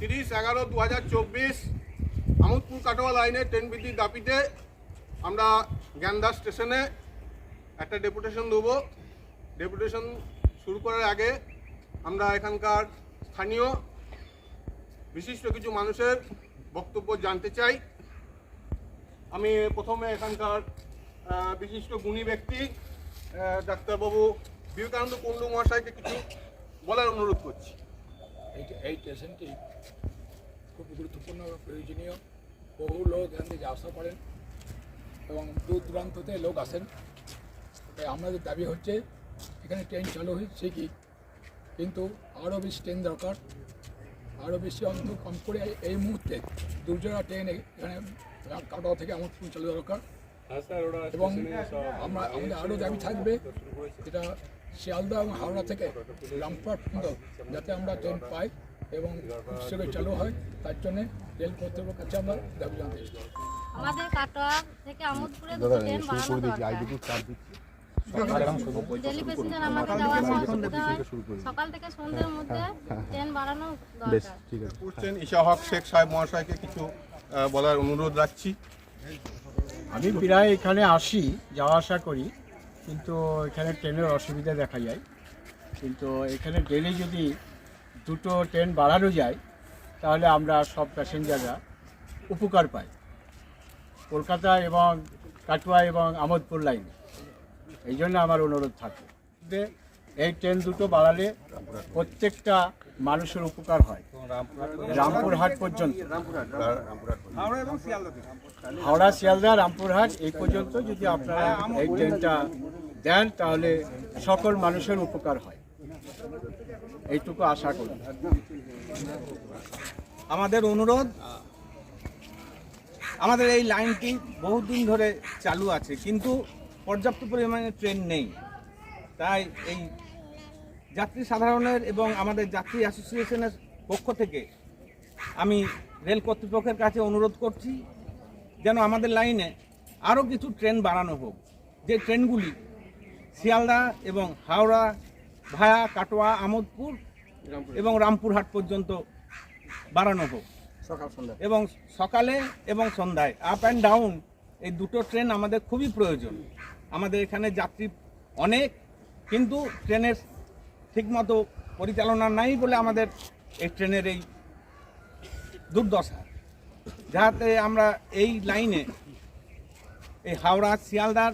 তিরিশ এগারো দু হাজার চব্বিশ আমোদপুর কাটোয়া লাইনে ট্রেন বৃদ্ধির দাবিতে আমরা জ্ঞানদাস স্টেশনে একটা ডেপুটেশন দেবো। ডেপুটেশন শুরু করার আগে আমরা এখানকার স্থানীয় বিশিষ্ট কিছু মানুষের বক্তব্য জানতে চাই। আমি প্রথমে এখানকার বিশিষ্ট গুণী ব্যক্তি ডাক্তারবাবু বিবেকানন্দ কুণ্ডু মহাশয়কে কিছু বলার অনুরোধ করছি। এই এই স্টেশনটি খুব গুরুত্বপূর্ণ প্রয়োজনীয়। বহু লোক এখান থেকে যাওয়া আসা করেন এবং দূর দূরান্ত থেকে লোক আসেন। তাই আমাদের দাবি হচ্ছে এখানে ট্রেন চালু হচ্ছে কি? কিন্তু আরও বেশি ট্রেন দরকার আরও বেশি অন্ত কম করে এই- এই মুহূর্তে দুর্যোগা ট্রেন এখানে কাটোয়া থেকে আমার চালু দরকার। এবং আমরা আমাদের আরও দাবি থাকবে যেটা শিয়ালদা এবং হাওড়া থেকে রামপুরহাট পর্যন্ত যাতে আমরা ট্রেন পাই এবং শীঘ্রই চালু হয় তার জন্যে রেল কর্তৃপক্ষের কাছে আমরা দাবি জানতে এসেছি। আমাদের কাটোয়া থেকে আমোদপুরে দুটো ট্রেন বাড়ানো দরকার। ডেলি প্যাসেঞ্জার আমাদের যাওয়া অসুবিধা হয় সকাল থেকে সন্ধ্যের মধ্যে ট্রেন বাড়ানো দরকার। করছেন ঈশা হক শেখ সাহেব মহাশয়কে কিছু বলার অনুরোধ রাখছি। আমি প্রায় এখানে আসি যাওয়া আসা করি। কিন্তু এখানে ট্রেনের অসুবিধা দেখা যায়। কিন্তু এখানে ডেলি যদি দুটো ট্রেন বাড়ানো যায়, তাহলে আমরা সব প্যাসেঞ্জাররা উপকার পাই। কলকাতা এবং কাটোয়া এবং আমোদপুর লাইনে। এই জন্য আমার অনুরোধ থাকে যে এই ট্রেন দুটো বাড়ালে প্রত্যেকটা মানুষের উপকার হয়। রামপুরহাট পর্যন্ত। হাওড়া, শিয়ালদা, রামপুরহাট। এই পর্যন্ত যদি আপনারা এই ট্রেনটা দেন, তাহলে সকল মানুষের উপকার হয়। এইটুকু আশা করি। আমাদের অনুরোধ, আমাদের এই লাইনটি বহুদিন ধরে চালু আছে, কিন্তু পর্যাপ্ত পরিমাণে ট্রেন নেই। তাই এই যাত্রী সাধারণের এবং আমাদের যাত্রী অ্যাসোসিয়েশনের পক্ষ থেকে আমি রেল কর্তৃপক্ষের কাছে অনুরোধ করছি, যেন আমাদের লাইনে আরও কিছু ট্রেন বাড়ানো হোক। যে ট্রেনগুলি শিয়ালদা এবং হাওড়া ভায়া কাটোয়া আমোদপুর এবং রামপুরহাট পর্যন্ত বাড়ানো হোক। সকাল সন্ধ্যা। এবং সকালে এবং সন্ধ্যায় আপ অ্যান্ড ডাউন এই দুটো ট্রেন আমাদের খুবই প্রয়োজন। আমাদের এখানে যাত্রী অনেক কিন্তু ট্রেনের ঠিকমতো পরিচালনা নাই বলে আমাদের এই ট্রেনের এই দুর্দশা। যাতে আমরা এই লাইনে এই হাওড়া শিয়ালদার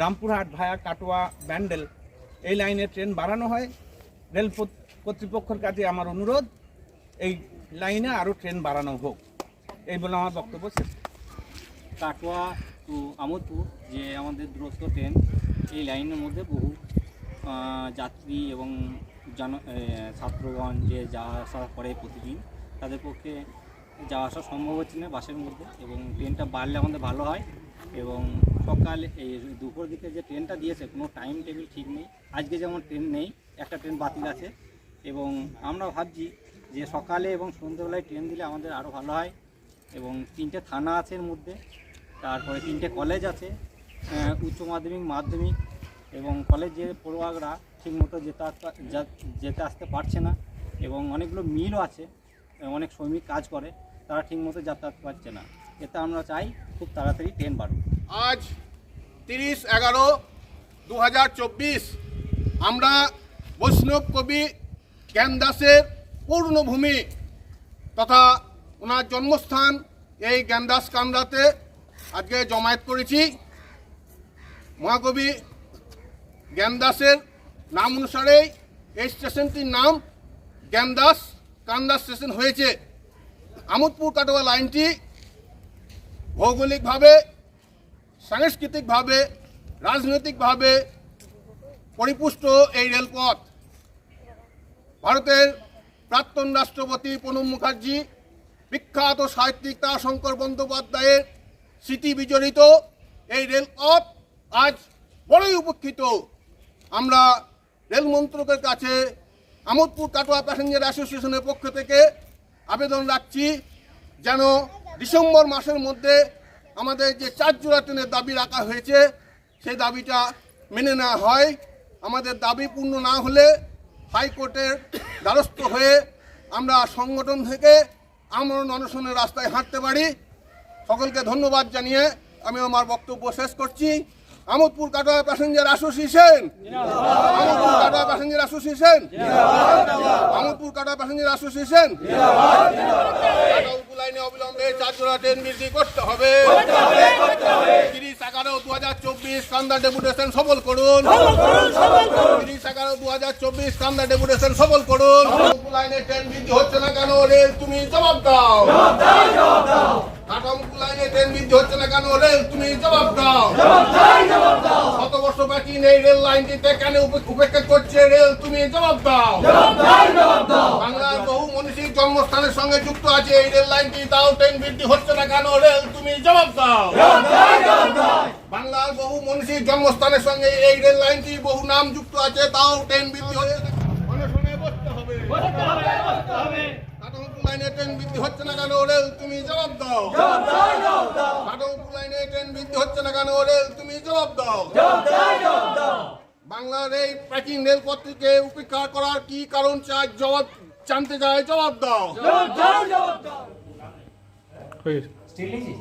রামপুরহাট ভায়া কাটোয়া ব্যান্ডেল। এই লাইনে ট্রেন বাড়ানো হয়। রেলপথ কর্তৃপক্ষের কাছে আমার অনুরোধ, এই লাইনে আরও ট্রেন বাড়ানো হোক। এই বলে আমার বক্তব্য শেষ। কাটোয়া টু আমোদপুর যে আমাদের দূরত্ব ট্রেন, এই লাইনের মধ্যে বহু যাত্রী এবং জন ছাত্রগণ যে যাওয়া আসা করে প্রতিদিন, তাদের পক্ষে যাওয়া আসা সম্ভব হচ্ছে না বাসের মধ্যে এবং ট্রেনটা বাড়লে আমাদের ভালো হয়। এবং সকাল, এই দুপুর দিকে যে ট্রেনটা দিয়েছে, কোনো টাইম টেবিল ঠিক নেই। আজকে যেমন ট্রেন নেই, একটা ট্রেন বাতিল আছে। এবং আমরা ভাবছি যে সকালে এবং সন্ধ্যেবেলায় ট্রেন দিলে আমাদের আরও ভালো হয়। এবং তিনটে থানা আছে এর মধ্যে, তারপরে তিনটে কলেজ আছে উচ্চ মাধ্যমিক মাধ্যমিক এবং কলেজে পড়ুয়ারা ঠিকমতো যেতে আসতে- যেতে আসতে পারছে না এবং অনেকগুলো মিলও আছে, অনেক শ্রমিক কাজ করে, তারা ঠিকমতো যাতায়াত পারছে না। এতে আমরা চাই খুব তাড়াতাড়ি ট্রেন বাড়ুক। আজ তিরিশ এগারো দু আমরা বৈষ্ণব কবি জ্ঞানদাসের পূর্ণভূমি তথা ওনার জন্মস্থান এই জ্ঞানদাস কান্দাতে আজকে জমায়েত করেছি। মহাকবি জ্ঞানদাসের নাম অনুসারেই এই স্টেশনটির নাম জ্ঞানদাস কান্দাস স্টেশন হয়েছে। আমোদপুর কাটোয়া লাইনটি ভৌগোলিকভাবে, সাংস্কৃতিকভাবে, রাজনৈতিকভাবে পরিপুষ্ট এই রেলপথ। ভারতের প্রাক্তন রাষ্ট্রপতি প্রণব মুখার্জি, বিখ্যাত সাহিত্যিক তারাশঙ্কর বন্দ্যোপাধ্যায়ের স্মৃতি বিজড়িত এই রেলপথ আজ বড়ই উপেক্ষিত। আমরা রেল মন্ত্রকের কাছে আমোদপুর কাটোয়া প্যাসেঞ্জার অ্যাসোসিয়েশনের পক্ষ থেকে আবেদন রাখছি যেন ডিসেম্বর মাসের মধ্যে আমাদের যে চার জোড়া ট্রেনের দাবি রাখা হয়েছে, সেই দাবিটা মেনে নেওয়া হয়। আমাদের দাবি পূর্ণ না হলে হাইকোর্টের দ্বারস্থ হয়ে আমরা সংগঠন থেকে আমরণ অনশনের রাস্তায় হাঁটতে পারি। সকলকে ধন্যবাদ জানিয়ে আমি আমার বক্তব্য শেষ করছি। Amodpur Katwa passenger association! Amodpur Katwa passenger association! Amodpur Katwa passenger association! লাইনে অবিলম্বে চার জোড়া ট্রেন বৃদ্ধি করতে হবে। তিরিশ এগারো দু হাজার চব্বিশ কান্দা ডেপুটেশন সফল করুন। তিরিশ এগারো দু হাজার চব্বিশ কান্দা ডেপুটেশন সফল করুন। লাইনে ট্রেন বৃদ্ধি হচ্ছে না কেন রেল তুমি জবাব দাও। লাইনে ট্রেন বৃদ্ধি হচ্ছে না কেন রেল তুমি জবাব দাও। শত বর্ষ প্রাচীন এই রেল লাইনটিতে কেন উপ- উপেক্ষা করছে রেল তুমি জবাব দাও। বাংলার বহু মনীষীর জন্মস্থানের সঙ্গে যুক্ত আছে এই রেল লাইনটি তাও ট্রেন বৃদ্ধি হচ্ছে না কেন? রেল তুমি জবাব দাও। বাংলার বহু মনীষীর জন্মস্থানের সঙ্গে এই রেল লাইনটি বহু নাম যুক্ত আছে তাও ট্রেন বৃদ্ধি না অনশনে বসতে হবে লাইনে ট্রেন বৃদ্ধি হচ্ছে না কেন? রেল তুমি জবাব দাও। লাইনে ট্রেন বৃদ্ধি হচ্ছে না কেন? রেল তুমি জবাব দাও। বাংলার এই প্রাচীন রেলপথটিকে উপেক্ষা করার কি কারণ চাই? জবাব জানতে চাই জবাব দাও। স্টিল নিয়েছিস?